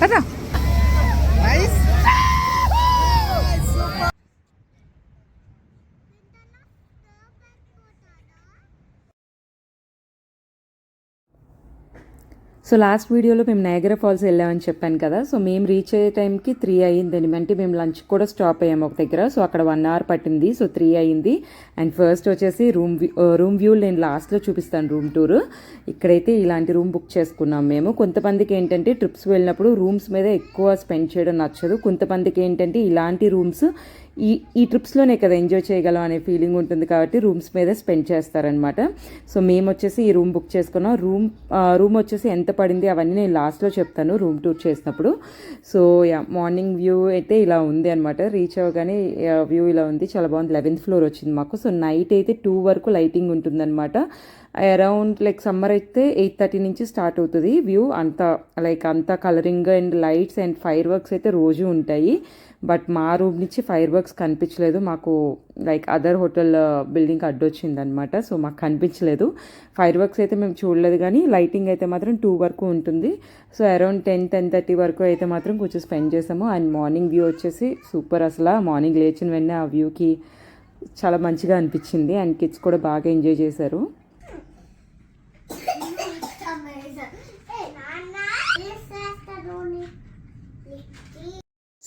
పదా so last వీడియోలో మేము నయగర ఫాల్స్ వెళ్ళామని చెప్పాను కదా సో మేము రీచ్ అయ్యే టైంకి త్రీ అయ్యిందని అంటే మేము లంచ్ కూడా స్టాప్ అయ్యాము ఒక దగ్గర సో అక్కడ వన్ అవర్ పట్టింది సో త్రీ అయ్యింది. అండ్ ఫస్ట్ వచ్చేసి రూమ్ రూమ్ వ్యూ నేను లాస్ట్లో చూపిస్తాను రూమ్ టూర్ ఇక్కడైతే ఇలాంటి రూమ్ బుక్ చేసుకున్నాం మేము. కొంతమందికి ఏంటంటే ట్రిప్స్ వెళ్ళినప్పుడు రూమ్స్ మీద ఎక్కువ స్పెండ్ చేయడం నచ్చదు. కొంతమందికి ఏంటంటే ఇలాంటి రూమ్స్ ఈ ఈ ట్రిప్స్లోనే కదా ఎంజాయ్ చేయగలం అనే ఫీలింగ్ ఉంటుంది కాబట్టి రూమ్స్ మీద స్పెండ్ చేస్తారనమాట సో మేము వచ్చేసి ఈ రూమ్ బుక్ చేసుకున్నాం. రూమ్ రూమ్ వచ్చేసి ఎంత పడింది అవన్నీ నేను లాస్ట్లో చెప్తాను రూమ్ టూర్ చేసినప్పుడు. సో యా మార్నింగ్ వ్యూ అయితే ఇలా ఉంది అనమాట రీచ్ అవ్వగానే వ్యూ ఇలా ఉంది. చాలా బాగుంది. లెవెన్త్ ఫ్లోర్ వచ్చింది మాకు. సో నైట్ అయితే టూ వరకు లైటింగ్ ఉంటుందన్నమాట. అరౌండ్ లైక్ సమ్మర్ అయితే ఎయిట్ థర్టీ నుంచి స్టార్ట్ అవుతుంది వ్యూ. అంత లైక్ అంత colouring and lights and fireworks అయితే రోజు ఉంటాయి. బట్ మా రూమ్ నుంచి ఫైర్ వర్క్స్ కనిపించలేదు. మాకు లైక్ అదర్ హోటల్ బిల్డింగ్కి అడ్డొచ్చిందనమాట సో మాకు కనిపించలేదు. ఫైర్ వర్క్స్ అయితే మేము చూడలేదు కానీ లైటింగ్ అయితే మాత్రం టూ వరకు ఉంటుంది. So around ten ten thirty వరకు అయితే మాత్రం కొంచెం స్పెండ్ చేసాము. అండ్ మార్నింగ్ వ్యూ వచ్చేసి సూపర్ అసలు. మార్నింగ్ లేచిన వెంటనే ఆ వ్యూకి చాలా మంచిగా అనిపించింది. అండ్ కిడ్స్ కూడా బాగా ఎంజాయ్ చేశారు.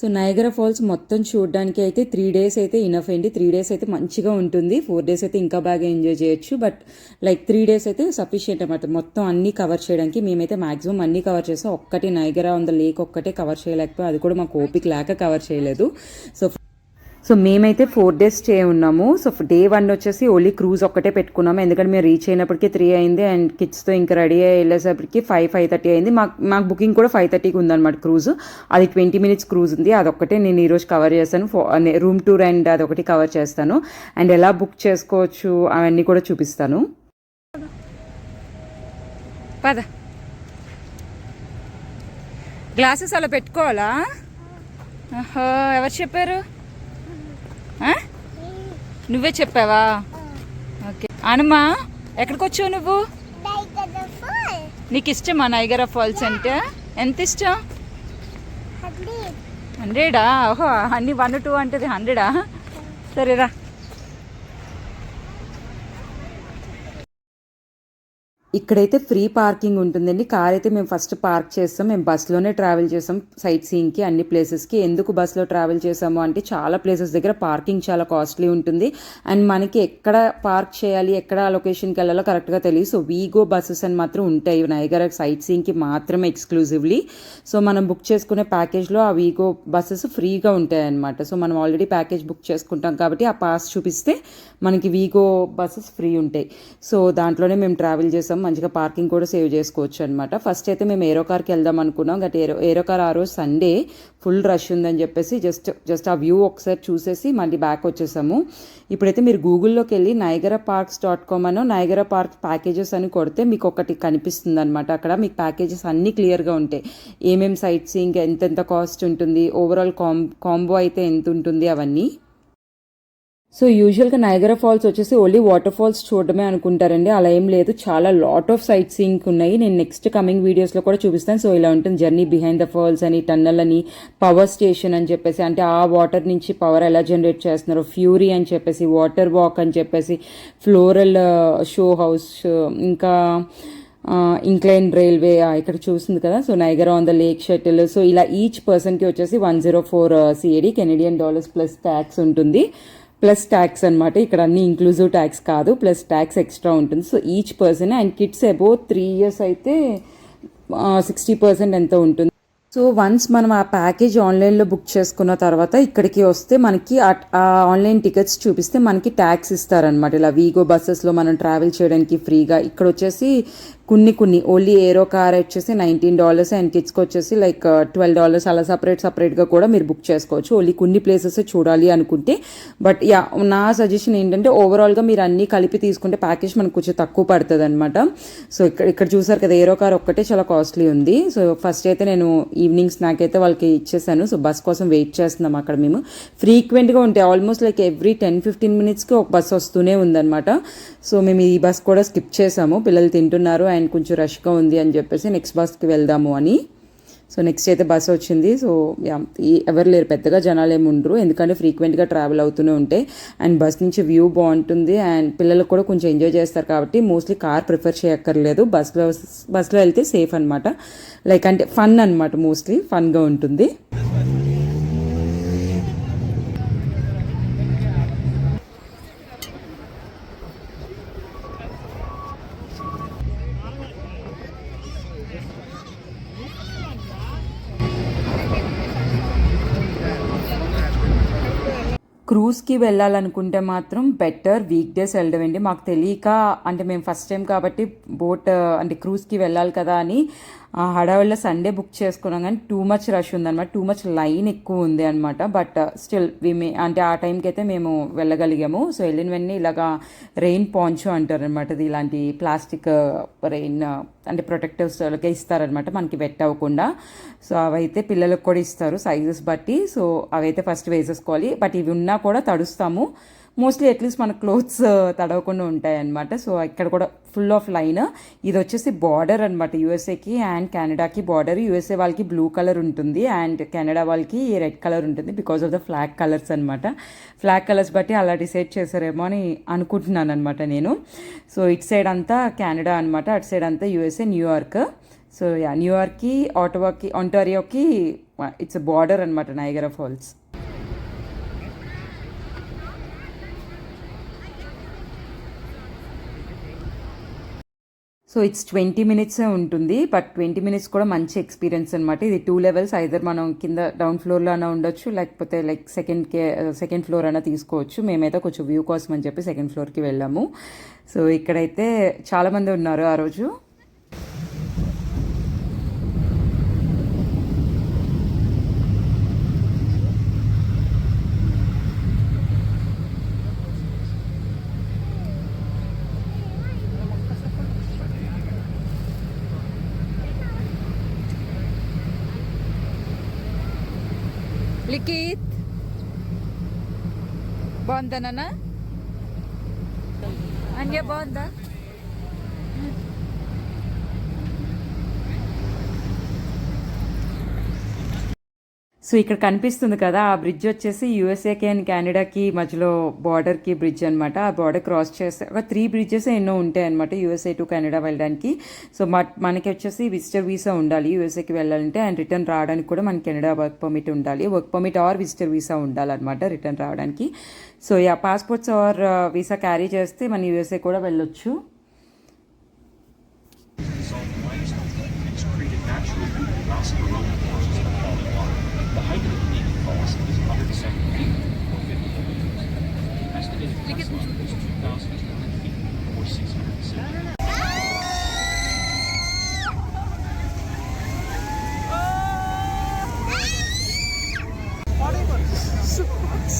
సో నయగర ఫాల్స్ మొత్తం చూడడానికి అయితే త్రీ డేస్ అయితే ఇనఫ్ అండి. త్రీ డేస్ అయితే మంచిగా ఉంటుంది. ఫోర్ డేస్ అయితే ఇంకా బాగా ఎంజాయ్ చేయొచ్చు. బట్ లైక్ త్రీ డేస్ అయితే సఫిషియంట్ అనమాట మొత్తం అన్ని కవర్ చేయడానికి మేమైతే మాక్సిమం అన్ని కవర్ చేసాం ఒక్కటి నయగరా ఉంది లేక్ ఒక్కటే కవర్ చేయలేకపోయి అది కూడా మాకు ఓపిక లేక కవర్ చేయలేదు. సో సో మేమైతే ఫోర్ డేస్ స్టే ఉన్నాము. సో డే వన్ వచ్చేసి ఓన్లీ క్రూజ్ ఒక్కటే పెట్టుకున్నాము. ఎందుకంటే మేము రీచ్ అయినప్పటికీ త్రీ అయింది అండ్ కిడ్స్తో ఇంకా రెడీ అయ్యి వెళ్ళేసరికి ఫైవ్ ఫైవ్ థర్టీ అయింది. మాకు మాకు బుకింగ్ కూడా ఫైవ్ థర్టీకి ఉందన్నమాట క్రూజ్. అది ట్వంటీ మినిట్స్ క్రూజ్ ఉంది. అదొక్కటే నేను ఈరోజు కవర్ చేస్తాను రూమ్ టూర్ అండ్ అదొకటి కవర్ చేస్తాను. అండ్ ఎలా బుక్ చేసుకోవచ్చు అవన్నీ కూడా చూపిస్తాను. పద. గ్లాసెస్ అలా పెట్టుకోవాలా? ఎవరు చెప్పారు? నువ్వే చెప్పావా? ఓకే. అనుమా ఎక్కడికి వచ్చావు నువ్వు? నీకు ఇష్టమా నైగరా ఫాల్స్ అంటే? ఎంత ఇష్టం? హండ్రెడా. ఓహో అన్ని వన్ టూ అంటది హండ్రెడా? సరేరా. ఇక్కడైతే ఫ్రీ పార్కింగ్ ఉంటుందండి. కార్ అయితే మేము ఫస్ట్ పార్క్ చేస్తాం. మేము బస్సులోనే ట్రావెల్ చేసాం సైట్ సీయింగ్కి అన్ని ప్లేసెస్కి. ఎందుకు బస్సులో ట్రావెల్ చేసాము అంటే చాలా ప్లేసెస్ దగ్గర పార్కింగ్ చాలా కాస్ట్లీ ఉంటుంది. అండ్ మనకి ఎక్కడ పార్క్ చేయాలి ఎక్కడ లొకేషన్కి వెళ్ళాలో కరెక్ట్గా తెలియదు. సో వీగో బస్సెస్ అని మాత్రం ఉంటాయి. నైగర్ సైట్ సీయింగ్కి మాత్రమే ఎక్స్క్లూజివ్లీ. సో మనం బుక్ చేసుకునే ప్యాకేజ్లో ఆ వీగో బస్సెస్ ఫ్రీగా ఉంటాయి అనమాట సో మనం ఆల్రెడీ ప్యాకేజ్ బుక్ చేసుకుంటాం కాబట్టి ఆ పాస్ చూపిస్తే మనకి వీగో బస్సెస్ ఫ్రీ ఉంటాయి. సో దాంట్లోనే మేము ట్రావెల్ చేసాం మంచిగా పార్కింగ్ కూడా సేవ్ చేసుకోవచ్చు అనమాట ఫస్ట్ అయితే మేము ఏరో కార్కి వెళ్దాం అనుకున్నాం. గట్ ఏరో ఏరో కార్ ఆ రోజు సండే ఫుల్ రష్ ఉందని చెప్పేసి జస్ట్ జస్ట్ ఆ వ్యూ ఒకసారి చూసేసి మళ్ళీ బ్యాక్ వచ్చేసాము. ఇప్పుడైతే మీరు గూగుల్లోకి వెళ్ళి నైగరా పార్క్స్ డాట్ కామ్ అనో నైగరా పార్క్ ప్యాకేజెస్ అని కొడితే మీకు ఒకటి కనిపిస్తుంది అనమాట అక్కడ మీకు ప్యాకేజెస్ అన్నీ క్లియర్గా ఉంటాయి. ఏమేమి సైట్ సీయింగ్ ఎంతెంత కాస్ట్ ఉంటుంది ఓవరాల్ కాం కాంబో అయితే ఎంత ఉంటుంది అవన్నీ. సో యూజువల్గా నైగరా ఫాల్స్ వచ్చేసి ఓన్లీ వాటర్ ఫాల్స్ చూడడమే అనుకుంటారండి. అలా ఏం లేదు. చాలా లాట్ ఆఫ్ సైట్ సీయింగ్ ఉన్నాయి. నేను నెక్స్ట్ కమింగ్ వీడియోస్లో కూడా చూపిస్తాను. సో ఇలా ఉంటుంది జర్నీ బిహైండ్ ద ఫాల్స్ అని టన్నల్ అని పవర్ స్టేషన్ అని చెప్పేసి అంటే ఆ వాటర్ నుంచి పవర్ ఎలా జనరేట్ చేస్తున్నారో ఫ్యూరీ అని చెప్పేసి వాటర్ వాక్ అని చెప్పేసి ఫ్లోరల్ షో హౌస్ ఇంకా uh, ఇంక్లైన్ రైల్వే ఇక్కడ చూస్తుంది కదా. So Niagara on the Lake shuttle so ఇలా ఈచ్ పర్సన్కి వచ్చేసి one zero four CAD Canadian dollars plus tax ఉంటుంది. ప్లస్ ట్యాక్స్ అనమాట ఇక్కడ అన్ని ఇంక్లూజివ్ ట్యాక్స్ కాదు. ప్లస్ ట్యాక్స్ ఎక్స్ట్రా ఉంటుంది. So each person and kids above three years అయితే సిక్స్టీ పర్సెంట్ ఎంత ఉంటుంది. సో వన్స్ మనం ఆ ప్యాకేజ్ ఆన్లైన్లో బుక్ చేసుకున్న తర్వాత ఇక్కడికి వస్తే మనకి ఆ ఆన్లైన్ టికెట్స్ చూపిస్తే మనకి ట్యాక్స్ ఇస్తారనమాట ఇలా వీగో బస్సెస్లో మనం ట్రావెల్ చేయడానికి ఫ్రీగా ఇక్కడ వచ్చేసి కొన్ని కొన్ని. ఓన్లీ ఏరో కార్ వచ్చేసి నైన్టీన్ డాలర్స్ అండ్ కిడ్స్కి వచ్చేసి లైక్ uh, ట్వెల్వ్ డాలర్స్ అలా సపరేట్ సపరేట్గా కూడా మీరు బుక్ చేసుకోవచ్చు. ఓన్లీ కొన్ని ప్లేసెస్ చూడాలి అనుకుంటే. బట్ యా నా సజెషన్ ఏంటంటే ఓవరాల్గా మీరు అన్నీ కలిపి తీసుకుంటే ప్యాకేజ్ మనకు కొంచెం తక్కువ పడుతుంది అనమాట సో ఇక్కడ ఇక్కడ చూసారు కదా ఏరో కార్ ఒక్కటే చాలా కాస్ట్లీ ఉంది. సో ఫస్ట్ అయితే నేను ఈవినింగ్ స్నాక్ అయితే వాళ్ళకి ఇచ్చేసాను. సో బస్ కోసం వెయిట్ చేస్తున్నాం అక్కడ మేము. ఫ్రీక్వెంట్గా ఉంటాయి almost like every ten fifteen మినిట్స్కి ఒక బస్ వస్తూనే ఉందన్నమాట. సో మేము ఈ బస్ కూడా స్కిప్ చేసాము. పిల్లలు తింటున్నారు అండ్ అండ్ కొంచెం రష్గా ఉంది అని చెప్పేసి నెక్స్ట్ బస్కి వెళ్దాము అని. సో నెక్స్ట్ అయితే బస్ వచ్చింది. సో యా, ఎవరు లేరు పెద్దగా జనాలు ఏమి ఉండరు. ఎందుకంటే ఫ్రీక్వెంట్గా ట్రావెల్ అవుతూనే ఉంటాయి అండ్ బస్ నుంచి వ్యూ బాగుంటుంది అండ్ పిల్లలకు కూడా కొంచెం ఎంజాయ్ చేస్తారు కాబట్టి మోస్ట్లీ కార్ ప్రిఫర్ చేయక్కర్లేదు. బస్లో బస్లో వెళ్తే సేఫ్ అనమాట లైక్ అంటే ఫన్ అనమాట మోస్ట్లీ ఫన్గా ఉంటుంది. క్రూజ్కి వెళ్ళాలనుకుంటే మాత్రం బెటర్ వీక్ డేస్ వెళ్ళడం మాకు తెలియక అంటే మేము ఫస్ట్ టైం కాబట్టి బోట్ అంటే క్రూజ్కి వెళ్ళాలి కదా అని హడావిడిలో సండే బుక్ చేసుకున్నాం కానీ టూ మచ్ రష్ ఉందన్నమాట. టూ మచ్ లైన్ ఎక్కువ ఉంది అనమాట బట్ స్టిల్ వి మే అంటే ఆ టైంకి అయితే మేము వెళ్ళగలిగాము. సో వెళ్ళిన వెంటనే ఇలాగా రెయిన్ పాంచో అంటారు అనమాట ఇది ఇలాంటి ప్లాస్టిక్ రెయిన్ uh, uh, అంటే ప్రొటెక్టివ్స్ ఇస్తారనమాట మనకి వెట్ అవ్వకుండా. సో అవైతే పిల్లలకు కూడా ఇస్తారు సైజెస్ బట్టి. సో అవైతే ఫస్ట్ వేసేసుకోవాలి బట్ ఇవి ఉన్నా కూడా తడుస్తాము. మోస్ట్లీ అట్లీస్ట్ మన క్లోత్స్ uh, తడవకుండా ఉంటాయి అనమాట సో ఇక్కడ కూడా ఫుల్ ఆఫ్ లైన్ ఇది వచ్చేసి బార్డర్ అనమాట యూఎస్ఏకి అండ్ కెనడాకి బార్డర్ యూఎస్ఏ వాళ్ళకి బ్లూ కలర్ ఉంటుంది అండ్ కెనడా వాళ్ళకి రెడ్ కలర్ ఉంటుంది because of the flag colours అనమాట ఫ్లాగ్ కలర్స్ బట్టి అలా డిసైడ్ చేశారేమో అని అనుకుంటున్నాను అనమాట నేను. సో ఇటు సైడ్ అంతా కెనడా అనమాట అటు సైడ్ అంతా USA New York so yeah న్యూయార్క్కి ఆటోవాకి ఒంటారియోకి ఇట్స్ బార్డర్ అనమాట Niagara Falls so it's twenty మినిట్సే ఉంటుంది బట్ ట్వంటీ మినిట్స్ కూడా మంచి ఎక్స్పీరియన్స్ అనమాట ఇది టూ లెవెల్స్ ఐదర్ మనం కింద డౌన్ ఫ్లోర్లో అయినా ఉండొచ్చు లేకపోతే లైక్ సెకండ్ కే సెకండ్ ఫ్లోర్ అయినా తీసుకోవచ్చు. మేమైతే కొంచెం వ్యూ కోసం అని చెప్పి సెకండ్ ఫ్లోర్కి వెళ్ళాము. సో ఇక్కడైతే చాలామంది ఉన్నారు ఆ రోజు. లిఖిత్ బాగుందా నాన్న అంజే బాగుందా సో ఇక్కడ కనిపిస్తుంది కదా ఆ బ్రిడ్జ్ వచ్చేసి యూఎస్ఏకి అండ్ కెనడాకి మధ్యలో బార్డర్కి బ్రిడ్జ్ అనమాట ఆ బార్డర్ క్రాస్ చేస్తే ఒక త్రీ బ్రిడ్జెస్ ఎన్నో ఉంటాయి అనమాట యూఎస్ఏ టు కెనడా వెళ్ళడానికి. సో మనకి వచ్చేసి విజిటర్ వీసా ఉండాలి యూఎస్ఏకి వెళ్ళాలంటే అండ్ రిటర్న్ రావడానికి కూడా మన కెనడా వర్క్ పర్మిట్ ఉండాలి. Work permit or visitor visa ఉండాలన్నమాట రిటర్న్ రావడానికి. So yeah passports or visa carry చేస్తే మన యూఎస్ఏ కూడా వెళ్ళొచ్చు.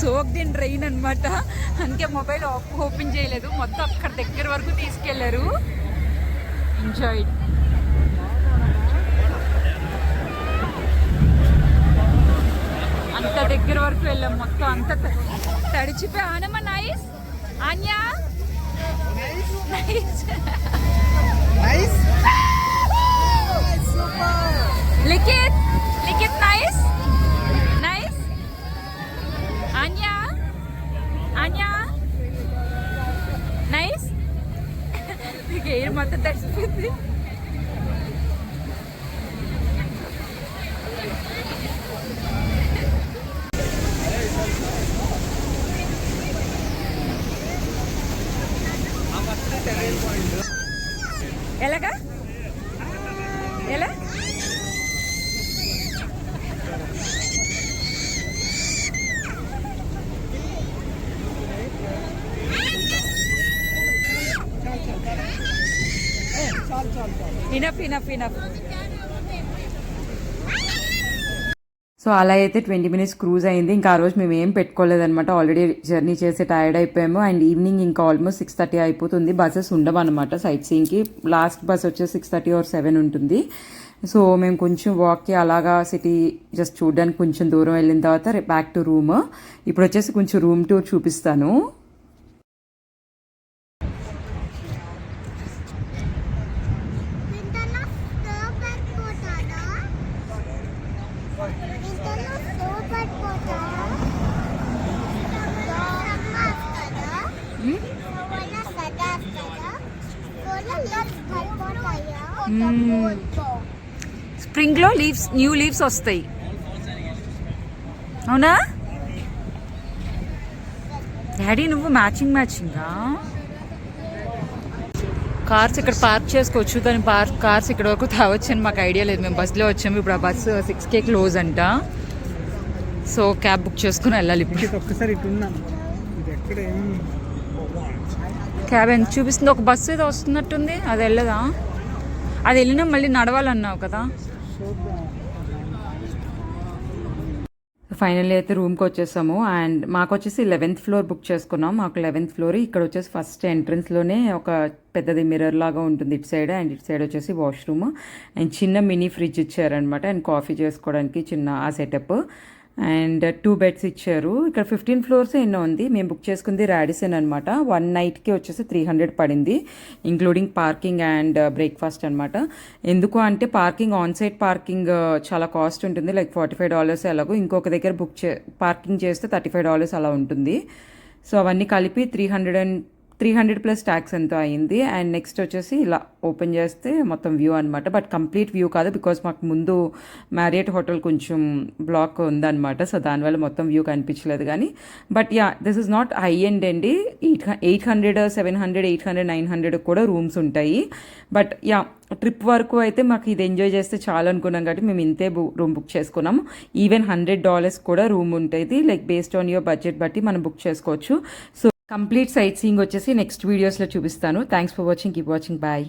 సోక్ దీని ట్రైన్ అనమాట అందుకే మొబైల్ ఓపెన్ చేయలేదు. మొత్తం అక్కడ దగ్గర వరకు తీసుకెళ్ళారు. ఎంజాయ్ అంత దగ్గర వరకు వెళ్ళాం మొత్తం అంత తడిచిపోయి ఆనమ్మ nice Anya? Nice Likhith Likhith nice Anya Anya nice నీకు ఎయిర్ మొత్తం తడిచిపోయింది ఎలాగా ఎలా ఇనఫ్ ఇనఫ్ ఇనఫ్ సో అలా అయితే ట్వంటీ మినిట్స్ క్రూజ్ అయింది. ఇంకా ఆ రోజు మేము ఏం పెట్టుకోలేదనమాట ఆల్రెడీ జర్నీ చేసి టైర్డ్ అయిపోయాము. అండ్ ఈవినింగ్ ఇంకా ఆల్మోస్ట్ సిక్స్ థర్టీ అయిపోతుంది. బస్సెస్ ఉండవు అనమాట సైట్ సీయింగ్కి లాస్ట్ బస్ వచ్చేసి సిక్స్ థర్టీ ఆర్ సెవెన్ ఉంటుంది. సో మేము కొంచెం వాక్కి అలాగా సిటీ జస్ట్ చూడడానికి కొంచెం దూరం వెళ్ళిన తర్వాత బ్యాక్ టు రూమ్ ఇప్పుడు వచ్చేసి కొంచెం రూమ్ టూర్ చూపిస్తాను. స్ప్రింగ్లో లీవ్స్ న్యూ లీవ్స్ వస్తాయి. అవునా? డాడీ నువ్వు మ్యాచింగ్ మ్యాచింగా? కార్స్ ఇక్కడ పార్క్ చేసుకోవచ్చు దాని పార్క్ కార్స్ ఇక్కడ వరకు తావచ్చు అని మాకు ఐడియా లేదు. మేము బస్సులో వచ్చాము ఇప్పుడు ఆ బస్సు సిక్స్ కే క్లోజ్ అంట. సో క్యాబ్ బుక్ చేసుకుని వెళ్ళాలి ఒక్కసారి క్యాబ్ ఎంత చూపిస్తుంది? ఒక బస్సు ఏదో వస్తున్నట్టుంది అది వెళ్ళదా? అది వెళ్ళినా మళ్ళీ నడవాలన్నావు కదా? ఫైనల్లీ అయితే రూమ్కి వచ్చేసాము. అండ్ మాకు వచ్చేసి లెవెన్త్ ఫ్లోర్ బుక్ చేసుకున్నాం. మాకు లెవెన్త్ ఫ్లోర్ ఇక్కడ వచ్చేసి ఫస్ట్ ఎంట్రన్స్లోనే ఒక పెద్దది మిర్రర్ లాగా ఉంటుంది ఇటు సైడ్ అండ్ ఇటు సైడ్ వచ్చేసి వాష్రూమ్ అండ్ చిన్న మినీ ఫ్రిడ్జ్ ఇచ్చారనమాట అండ్ కాఫీ చేసుకోవడానికి చిన్న ఆ సెటప్ అండ్ టూ బెడ్స్ ఇచ్చారు. ఇక్కడ ఫిఫ్టీన్ ఫ్లోర్స్ ఎన్నో ఉంది. మేము బుక్ చేసుకుంది రాడిసన్ అనమాట వన్ నైట్కి వచ్చేసి త్రీ హండ్రెడ్ పడింది including parking and uh, breakfast అనమాట ఎందుకు అంటే parking on site parking uh, చాలా కాస్ట్ ఉంటుంది. లైక్ ఫార్టీ ఫైవ్ డాలర్స్ ఎలాగో ఇంకొక దగ్గర బుక్ చే పార్కింగ్ చేస్తే థర్టీ ఫైవ్ డాలర్స్ అలా ఉంటుంది. సో అవన్నీ కలిపి three hundred and three hundred plus tax ఎంతో అయింది. అండ్ నెక్స్ట్ వచ్చేసి ఇలా ఓపెన్ చేస్తే మొత్తం వ్యూ అనమాట బట్ కంప్లీట్ వ్యూ కాదు బికాస్ మాకు ముందు మ్యారియట్ హోటల్ కొంచెం బ్లాక్ ఉందన్నమాట. సో దానివల్ల మొత్తం వ్యూ కనిపించలేదు కానీ. But yeah this is not high end అండి. Eight eight hundred seven hundred eight hundred nine hundred కూడా రూమ్స్ ఉంటాయి. బట్ యా ట్రిప్ వరకు అయితే మాకు ఇది ఎంజాయ్ చేస్తే చాలా అనుకున్నాం కాబట్టి మేము ఇంతే రూమ్ బుక్ చేసుకున్నాము. ఈవెన్ హండ్రెడ్ డాలర్స్ కూడా రూమ్ ఉంటుంది like based on your budget బట్టి మనం బుక్ చేసుకోవచ్చు. సో కంప్లీట్ సైట్ సీయింగ్ వచ్చేసి నెక్స్ట్ వీడియోస్లో చూపిస్తాను. Thanks for watching keep watching bye